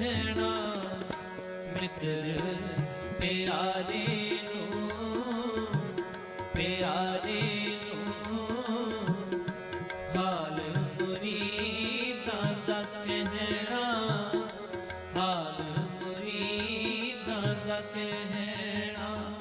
ਰਹਿਣਾ ਮਿੱਤਰ ਪਿਆਰੇ ਨੂੰ ਪਿਆਰੇ ਨੂੰ। ਹਾਲ ਮੁਰੀਦਾਂ ਦਾ ਕਹਿਣਾ ਹਾਲ ਮੁਰੀਦਾਂ ਦਾ ਕਹਿਣਾ